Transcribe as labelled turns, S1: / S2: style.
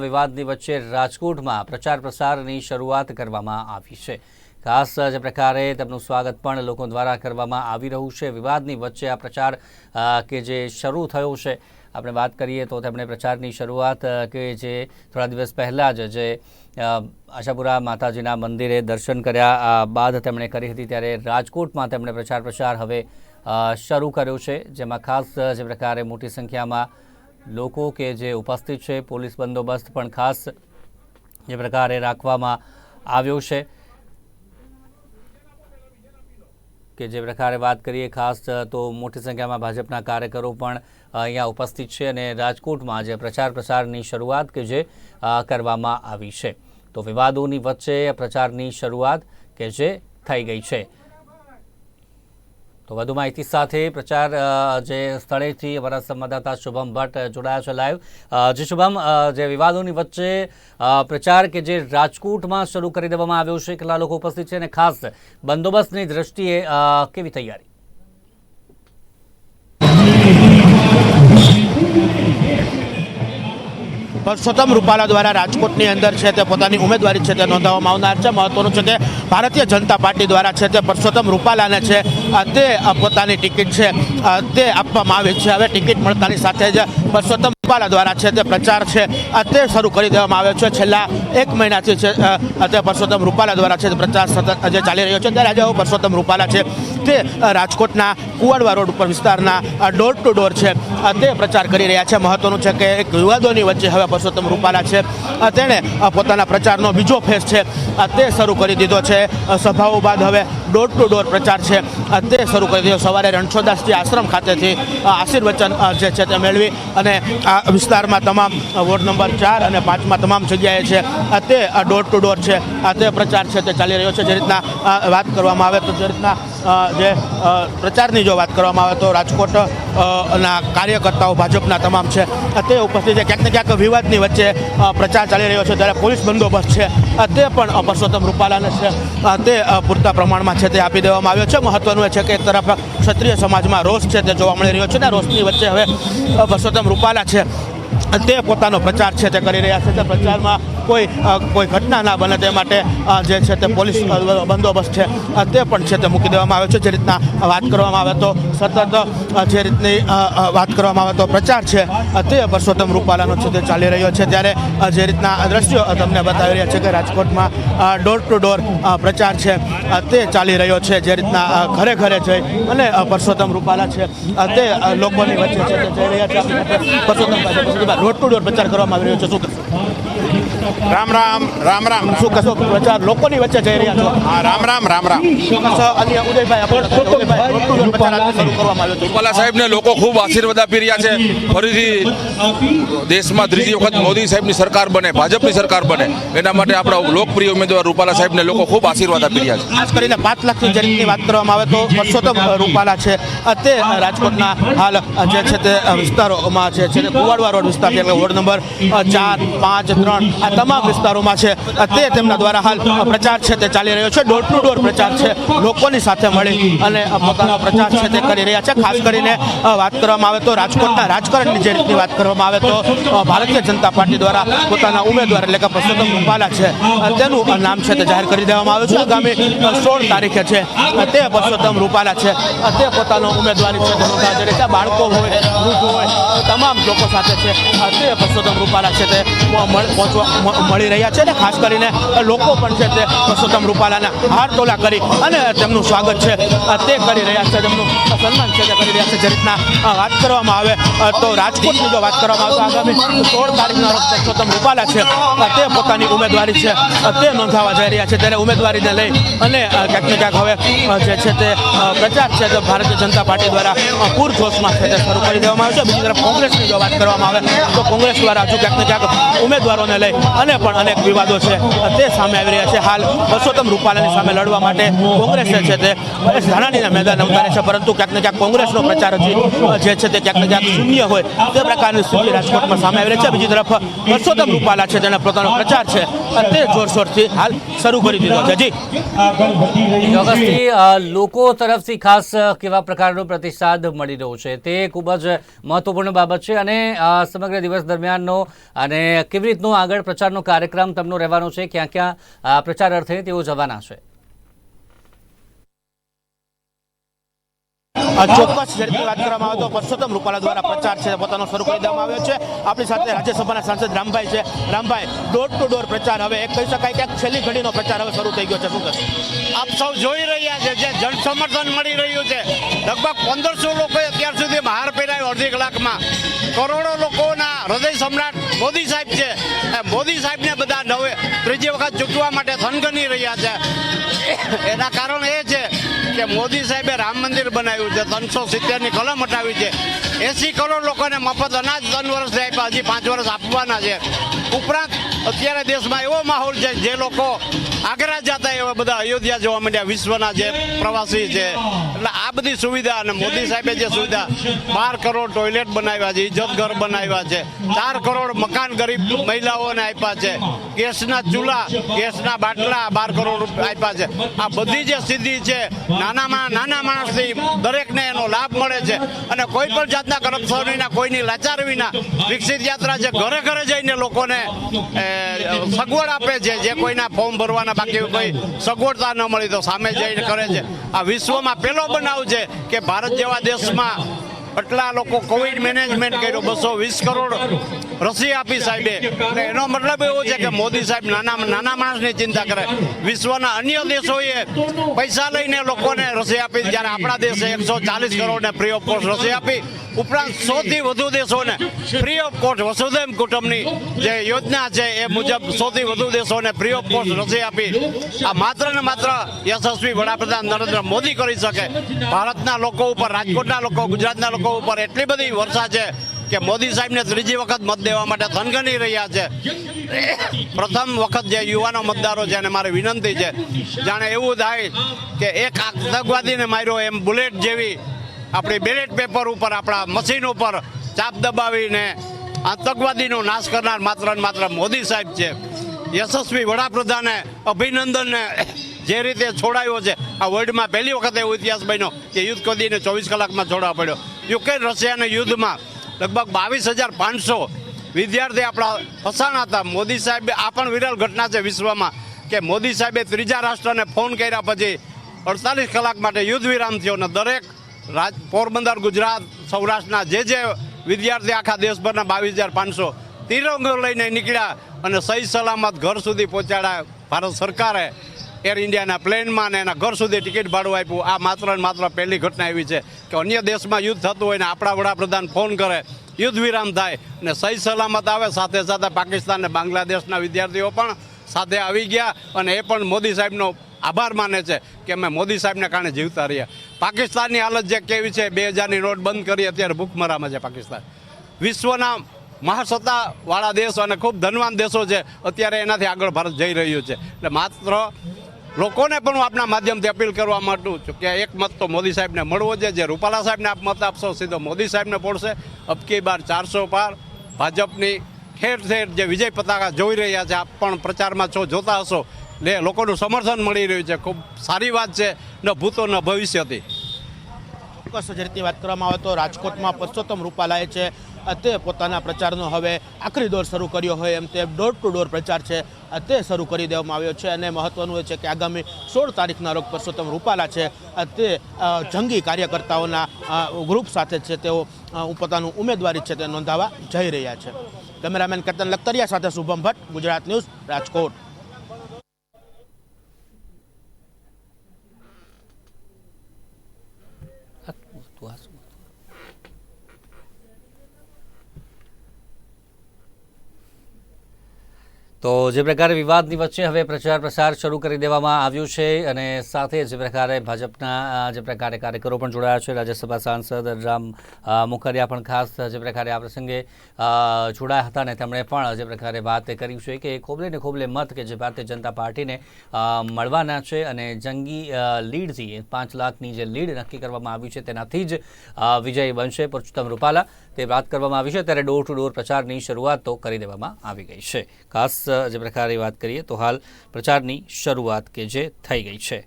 S1: વિવાદની વચ્ચે રાજકોટમાં પ્રચાર પ્રસારની શરૂઆત કરવામાં આવી છે. ખાસ જે પ્રકારે તેમનું સ્વાગત પણ લોકો દ્વારા કરવામાં આવી રહ્યું છે. વિવાદની વચ્ચે આ પ્રચાર કે જે શરૂ થયો છે, આપણે વાત કરીએ તો તેમણે પ્રચારની શરૂઆત કે જે થોડા દિવસ પહેલાં જ જે આશાપુરા માતાજીના મંદિરે દર્શન કર્યા બાદ તેમણે કરી હતી ત્યારે રાજકોટમાં તેમણે પ્રચાર પ્રસાર હવે શરૂ કર્યો છે. જેમાં ખાસ જે પ્રકારે મોટી સંખ્યામાં લોકો કે જે ઉપસ્થિત છે, પોલીસ બંદોબસ્ત પણ ખાસ જે પ્રકારે રાખવામાં આવ્યો છે. કે જે પ્રકારે વાત કરીએ ખાસ, તો મોટી સંખ્યામાં ભાજપના કાર્યકરો પણ અહીંયા ઉપસ્થિત છે અને રાજકોટમાં આજે પ્રચાર પ્રસારની શરૂઆત કે જે કરવામાં આવી છે. તો વિવાદોની વચ્ચે પ્રચારની શરૂઆત કે જે થઈ ગઈ છે. તો વધુ માહિતી સાથે પ્રચાર જે સ્થળેથી અમારા સંવાદદાતા શુભમ ભટ્ટ જોડાયા છે લાઈવ. જે શુભમ જે વિવાદોની વચ્ચે પ્રચાર કે જે રાજકોટમાં શરૂ કરી દેવામાં આવ્યો છે, કેટલા લોકો ઉપસ્થિત છે અને ખાસ બંદોબસ્તની દ્રષ્ટિએ કેવી તૈયારી?
S2: પરસોત્તમ રૂપાલા દ્વારા રાજકોટની અંદર છે તે પોતાની ઉમેદવારી છે તે નોંધાવવામાં આવનાર છે. મહત્વનું છે કે ભારતીય જનતા પાર્ટી દ્વારા છે તે પરસોત્તમ રૂપાલાને છે તે પોતાની ટિકિટ છે તે આપવામાં આવી છે. હવે ટિકિટ મળતાની સાથે જ પરસોત્તમ રૂપાલા દ્વારા છે તે પ્રચાર છે. તે શરૂ કરી દેવામાં આવ્યો છે. છેલ્લા એક મહિનાથી છે તે પરસોત્તમ રૂપાલા દ્વારા છે પ્રચાર સતત જે ચાલી રહ્યો છે. ત્યારે આજે પરસોત્તમ રૂપાલા છે તે રાજકોટના કુવાડવા રોડ ઉપર વિસ્તારના ડોર ટુ ડોર છે. તે પ્રચાર કરી રહ્યા છે. મહત્વનું છે કે એક વિવાદોની વચ્ચે હવે પરસોત્તમ રૂપાલા છે. તેણે પોતાના પ્રચારનો બીજો ફેસ છે. તે શરૂ કરી દીધો છે. સભાઓ બાદ હવે ડોર ટુ ડોર પ્રચાર છે. તે શરૂ કરી દીધો. સવારે રણછોદાસજી આશ્રમ ખાતેથી આશીર્વચન જે છે તે મેળવી અને આ વિસ્તારમાં તમામ વોર્ડ નંબર ચાર અને પાંચમાં તમામ જગ્યાએ છે તે ડોર ટુ ડોર છે તે પ્રચાર છે તે ચાલી રહ્યો છે. જે રીતના વાત કરવામાં આવે તો જે રીતના જે પ્રચારની જો વાત કરવામાં આવે તો રાજકોટ ના કાર્યકર્તાઓ ભાજપના તમામ છે. તે ઉપસ્થિત છે. ક્યાંક ને ક્યાંક વિવાદની વચ્ચે પ્રચાર ચાલી રહ્યો છે. ત્યારે પોલીસ બંદોબસ્ત છે. તે પણ પરસોત્તમ રૂપાલાને છે. તે પૂરતા પ્રમાણમાં છે તે આપી દેવામાં આવ્યો છે. મહત્વનું એ છે કે એક તરફ ક્ષત્રિય સમાજમાં રોષ છે તે જોવા મળી રહ્યો છે ને રોષની વચ્ચે હવે પરસોત્તમ રૂપાલા છે. તે પોતાનો પ્રચાર છે તે કરી રહ્યા છે. તે પ્રચારમાં કોઈ કોઈ ઘટના ના બને તે માટે જે છે તે પોલીસ બંદોબસ્ત છે તે પણ છે તે મૂકી દેવામાં આવ્યો છે. જે રીતના વાત કરવામાં આવે તો સતત જે રીતની વાત કરવામાં આવે તો પ્રચાર છે તે પરસોત્તમ રૂપાલાનો છે તે ચાલી રહ્યો છે. ત્યારે જે રીતના દ્રશ્યો તમને બતાવી રહ્યા છે કે રાજકોટમાં ડોર ટુ ડોર પ્રચાર છે તે ચાલી રહ્યો છે. જે રીતના ઘરે ઘરે જઈ અને પરસોત્તમ રૂપાલા છે તે લોકોની વચ્ચે છે તે જઈ રહ્યા છે. પરસોત્તમ ડોર ટુ ડોર પ્રચાર કરવામાં આવી રહ્યો છે શું કહેશો?
S3: રામ રામ રામ રામ.
S2: શું કહેશો પ્રચાર લોકોની વચ્ચે જઈ રહ્યા છો?
S3: હા રામ રામ રામ રામ.
S2: અન્ય ઉદયભાઈ
S3: રૂપાલા સાહેબને લોકો ખૂબ આશીર્વાદ આપી રહ્યા છે. ફરીથી દેશમાં ત્રીજી વખત મોદી સાહેબની સરકાર બને ભાજપની સરકાર બને. એના માટે આપણા લોકપ્રિય ઉમેદવાર રૂપાલા સાહેબને લોકો ખૂબ આશીર્વાદ આપી રહ્યા છે.
S2: ખાસ કરીને પાંચ લાખની જે રીતની વાત કરવામાં આવે તો પરસોત્તમ રૂપાલા છે. તે રાજકોટના હાલ જે છે તે વિસ્તારોમાં છે છે કુવાડવા રોડ વિસ્તાર છે એટલે વોર્ડ નંબર ચાર પાંચ ત્રણ આ તમામ વિસ્તારોમાં છે. તે તેમના દ્વારા હાલ પ્રચાર છે, તે ચાલી રહ્યો છે. ડોર ટુ ડોર પ્રચાર છે, લોકોની સાથે મળી અને પોતાનો પ્રચાર છે તે કરી રહ્યા છે. ખાસ કરીને વાત કરવામાં આવે તો રાજકોટના રાજકારણની જે રીતની વાત કરવામાં આવે તો ભારતીય જનતા પાર્ટી દ્વારા પોતાના ઉમેદવાર એટલે કે પરસોત્તમ રૂપાલા છે તેનું નામ છે તે જાહેર કરી દેવામાં આવ્યું છે. આગામી સોળ તારીખે છે તે પરસોત્તમ રૂપાલા છે. તે પોતાનો ઉમેદવારી છે તે નોંધાવી બાળકો હોય, વૃદ્ધ હોય તમામ લોકો સાથે છે તે પરસોત્તમ રૂપાલા છે તે મળ- રહ્યા છે અને ખાસ કરીને લોકો પણ છે તે પરસોત્તમ રૂપાલાના હાર તોલા કરી અને તેમનું સ્વાગત છે. તે કરી રહ્યા છે, તેમનું સન્માન છે તે કરી રહ્યા છે. જે રીતના વાત કરવામાં આવે તો રાજકોટની જો વાત કરવામાં આવે તો આગામી સોળ તારીખના રોજ પરસોત્તમ રૂપાલા છે. તે પોતાની ઉમેદવારી છે તે નોંધાવા જઈ રહ્યા છે. ત્યારે ઉમેદવારીને લઈ અને ક્યાંક ને ક્યાંક હવે જે છે તે પ્રચાર છે તે ભારતીય જનતા પાર્ટી દ્વારા પૂરજોશમાં છે તે શરૂ કરી દેવામાં આવ્યો છે. બીજી તરફ કોંગ્રેસની જો વાત કરવામાં આવે, તો કોંગ્રેસ દ્વારા હજુ ક્યાંક ને ક્યાંક ઉમેદવારોને લઈ અને પણ અનેક વિવાદો છે. તે સામે આવી રહ્યા છે હાલ પરસોત્તમ રૂપાલાની સામે લડવા માટે કોંગ્રેસે છે તે. પરેશ મેદાને ઉતારે છે, પરંતુ ક્યાંક ને ક્યાંક કોંગ્રેસનો પ્રચાર જે છે તે ક્યાંક ને ક્યાંક શૂન્ય હોય. તે પ્રકારની સ્થિતિ રાજકોટમાં સામે આવી રહી છે. બીજી તરફ પરસોત્તમ રૂપાલા છે તેણે પોતાનો પ્રચાર છે. તે જોરશોરથી હાલ શરૂ કરી દીધો છે. જી.
S1: લોકો તરફથી ખાસ કેવા પ્રકારનો પ્રતિસાદ મળી રહ્યો છે તે ખૂબ જ મહત્વપૂર્ણ બાબત છે. અને સમગ્ર દિવસ દરમિયાનનો અને કેવી રીતે રીતનો આગળ પ્રચારનો કાર્યક્રમ તમનો રહેવાનો છે? ક્યાં ક્યાં પ્રચાર અર્થે તેઓ જવાના છે?
S2: ચોક્કસ રીતની વાત કરવામાં આવે તો પરસોત્તમ રૂપાલા દ્વારા પ્રચાર છે પોતાનો શરૂ કરી દેવામાં આવ્યો છે. આપણી સાથે રાજ્યસભાના સાંસદ રામભાઈ છે. રામભાઈ ડોર ટુ ડોર પ્રચાર હવે એક કહી શકાય કે છેલ્લી ઘડીનો પ્રચાર હવે શરૂ થઈ ગયો છે. શું કહેશો
S4: આપ સૌ જોઈ રહ્યા છે જે જન સમર્થન મળી રહ્યું છે. લગભગ પંદરસો લોકોએ અત્યાર સુધી બહાર પહેરાયો અડધી કલાકમાં. કરોડો લોકોના હૃદય સમ્રાટ મોદી સાહેબ છે. એ મોદી સાહેબને બધા નવે ત્રીજી વખત ચૂંટવા માટે થનગની રહ્યા છે. એના કારણ એ છે કે મોદી સાહેબે રામ મંદિર બનાવ્યું છે, ત્રણસો સિત્તેરની કલમ હટાવી છે. એસી કરોડ લોકોને મફત અનાજ ત્રણ વર્ષ આપ્યા, હજી પાંચ વર્ષ આપવાના છે. ઉપરાંત અત્યારે દેશમાં એવો માહોલ છે જે લોકો આગ્રા જતા એવા બધા અયોધ્યા જોવા માંડ્યા, વિશ્વના જે પ્રવાસી છે. એટલે આ બધી સુવિધા અને મોદી સાહેબે જે સુવિધા, બાર કરોડ ટોયલેટ બનાવ્યા છે ઇજ્જત ઘર બનાવ્યા છે, ચાર કરોડ મકાન ગરીબ મહિલાઓને આપ્યા છે. ગેસના ચૂલા, ગેસના બાટલા બાર કરોડ રૂપિયા આપ્યા છે. આ બધી જે સિદ્ધિ છે નાનામાં નાના માણસથી દરેકને એનો લાભ મળે છે. અને કોઈ પણ જાતના કરપ્શન વિના, કોઈની લાચાર વિના વિકસિત યાત્રા છે ઘરે ઘરે જઈને લોકોને સગવડ આપે છે, જે કોઈના ફોર્મ ભરવાના બાકી કોઈ સગવડતા ન મળી તો સામે જઈને કરે છે. આ વિશ્વમાં પહેલો બનાવ છે કે ભારત જેવા દેશમાં આટલા લોકો કોવિડ મેનેજમેન્ટ કર્યો, બસો વીસ કરોડ રસી આપી સાહેબે. એનો મતલબ એવો છે કે મોદી સાહેબ નાના નાના માણસની ચિંતા કરે. વિશ્વના અન્ય દેશોએ પૈસા લઈને લોકોને રસી આપી જ્યારે આપણા દેશે એકસો ચાલીસ કરોડને ફ્રી ઓફ કોસ્ટ રસી આપી. ઉપરાંત સૌથી વધુ દેશોને ફ્રી ઓફ કોસ્ટ વસુધૈવ કુટુંબની જે યોજના છે એ મુજબ સૌથી વધુ દેશોને ફ્રી ઓફ કોસ્ટ રસી આપી. આ માત્ર ને માત્ર યશસ્વી વડાપ્રધાન નરેન્દ્ર મોદી કરી શકે. ભારતના લોકો ઉપર, રાજકોટના લોકો, ગુજરાતના લોકો ઉપર એટલી બધી વર્ષા છે કે મોદી સાહેબને ત્રીજી વખત મત દેવા માટે થનગની રહ્યા છે. પ્રથમ વખત જે યુવાનો મતદારો છે એને મારી વિનંતી છે. જાણે એવું થાય કે એક આતંકવાદીને માર્યો એમ બુલેટ જેવી આપણી બેલેટ પેપર ઉપર આપણા મશીન ઉપર ચાપ દબાવીને આતંકવાદીનો નાશ કરનાર માત્ર ને માત્ર મોદી સાહેબ છે. યશસ્વી વડાપ્રધાને અભિનંદનને જે રીતે છોડાયો છે, આ વર્લ્ડમાં પહેલી વખત એવો ઇતિહાસ બન્યો કે યુદ્ધ કદીને ચોવીસ કલાકમાં છોડવા પડ્યો. યુક્રેન રશિયાના યુદ્ધમાં લગભગ બાવીસ હજાર પાંચસો વિદ્યાર્થી આપણા ફસાણા હતા. મોદી સાહેબે આ પણ વિરલ ઘટના છે વિશ્વમાં કે મોદી સાહેબે ત્રીજા રાષ્ટ્રને ફોન કર્યા પછી અડતાલીસ કલાક માટે યુદ્ધ વિરામ થયો અને દરેક રાજ પોરબંદર, ગુજરાત, સૌરાષ્ટ્રના જે જે વિદ્યાર્થી આખા દેશભરના બાવીસ હજાર પાંચસો તિરંગો લઈને નીકળ્યા અને સહી સલામત ઘર સુધી પહોંચાડ્યા. ભારત સરકારે એર ઇન્ડિયાના પ્લેનમાં ને એના ઘર સુધી ટિકિટ ભાડું આપ્યું. આ માત્ર ને માત્ર પહેલી ઘટના એવી છે કે અન્ય દેશમાં યુદ્ધ થતું હોય ને આપણા વડાપ્રધાન ફોન કરે, યુદ્ધ વિરામ થાય અને સહી સલામત આવે. સાથે સાથે પાકિસ્તાન અને બાંગ્લાદેશના વિદ્યાર્થીઓ પણ સાથે આવી ગયા અને એ પણ મોદી સાહેબનો આભાર માને છે કે અમે મોદી સાહેબને કારણે જીવતા રહ્યા. પાકિસ્તાનની હાલત જે કેવી છે, બે હજારની નોટ બંધ કરી અત્યારે ભૂખમરામાં છે પાકિસ્તાન. વિશ્વના મહાસત્તાવાળા દેશો અને ખૂબ ધનવાન દેશો છે, અત્યારે એનાથી આગળ ભારત જઈ રહ્યું છે. એટલે માત્ર લોકોને પણ હું આપના માધ્યમથી અપીલ કરવા માંગુ છું કે એક મત તો મોદી સાહેબને મળવો છે જે રૂપાલા સાહેબને આપ મત આપશો, સીધો મોદી સાહેબને પડશે. અબકી બાર ચારસો પાર ભાજપની ઠેર ઠેર જે વિજય પતાકા જોઈ રહ્યા છે, આપ પણ પ્રચારમાં છો, જોતા હશો. લે લોકોનું સમર્થન મળી રહ્યું છે. ખૂબ સારી વાત છે. ન ભૂતો, ન ભવિષ્યથી.
S2: ચોક્કસ, જ વાત કરવામાં આવે તો રાજકોટમાં પરસોત્તમ રૂપાલાએ છે. તે પોતાના પ્રચારનો હવે આખરી દોર શરૂ કર્યો હોય એમ તે ડોર ટુ ડોર પ્રચાર છે. તે શરૂ કરી દેવામાં આવ્યો છે અને મહત્વનું એ છે કે આગામી સોળ તારીખના રોગ પરસોત્તમ રૂપાલા છે. તે જંગી કાર્યકર્તાઓના ગ્રુપ સાથે છે તેઓ પોતાનું ઉમેદવારી છે તે નોંધાવવા જઈ રહ્યા છે. કેમેરામેન કેતન લખતરિયા સાથે શુભમ ભટ્ટ, ગુજરાત ન્યૂઝ, રાજકોટ.
S1: તો જે પ્રકારે વિવાદની વચ્ચે હવે પ્રચાર પ્રસાર શરૂ કરી દેવામાં આવ્યું છે અને સાથે જે પ્રકારે ભાજપના જે પ્રકારે કાર્યકરો પણ જોડાયા છે. રાજ્યસભા સાંસદ રામ મુખરિયા પણ ખાસ જે પ્રકારે આ પ્રસંગે જોડાયા હતા અને તેમણે પણ જે પ્રકારે વાત કરી છે કે ખોબલે ને ખોબલે મત કે જે ભારતીય જનતા પાર્ટીને મળવાના છે અને જંગી લીડથી પાંચ લાખની જે લીડ નક્કી કરવામાં આવી છે તેનાથી જ વિજય બનશે પુરુષોત્તમ રૂપાલા. તે વાત કરવામાં આવી છે ત્યારે ડોર ટુ ડોર પ્રચારની શરૂઆત તો કરી દેવામાં આવી ગઈ છે. ખાસ જે પ્રકારે વાત કરીએ તો હાલ પ્રચારની શરૂઆત કે જે થઈ ગઈ છે.